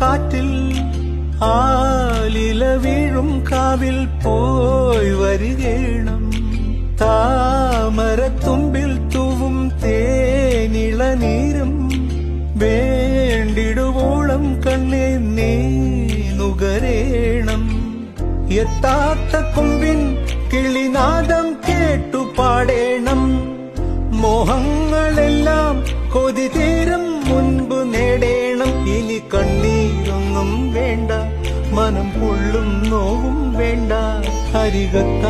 കാറ്റിൽ. ആലില വീഴും കാവിൽ പോയി വരികേണം. താമരത്തുമ്പിൽ തൂവും തേനിളനീരും. വേണ്ടിടുവോളം കണ്ണെ നീ നുകരേണം. എത്താത്ത കൊമ്പിൻ കിളിനാദം കേട്ടു പാടേണം. മോഹങ്ങളെല്ലാം കൊതി തീരും. മുൻപ് നേടേണം ഇനി കണ്ണീരൊന്നും വേണ്ട മനം പൊള്ളും നോവും വേണ്ട അരികത്ത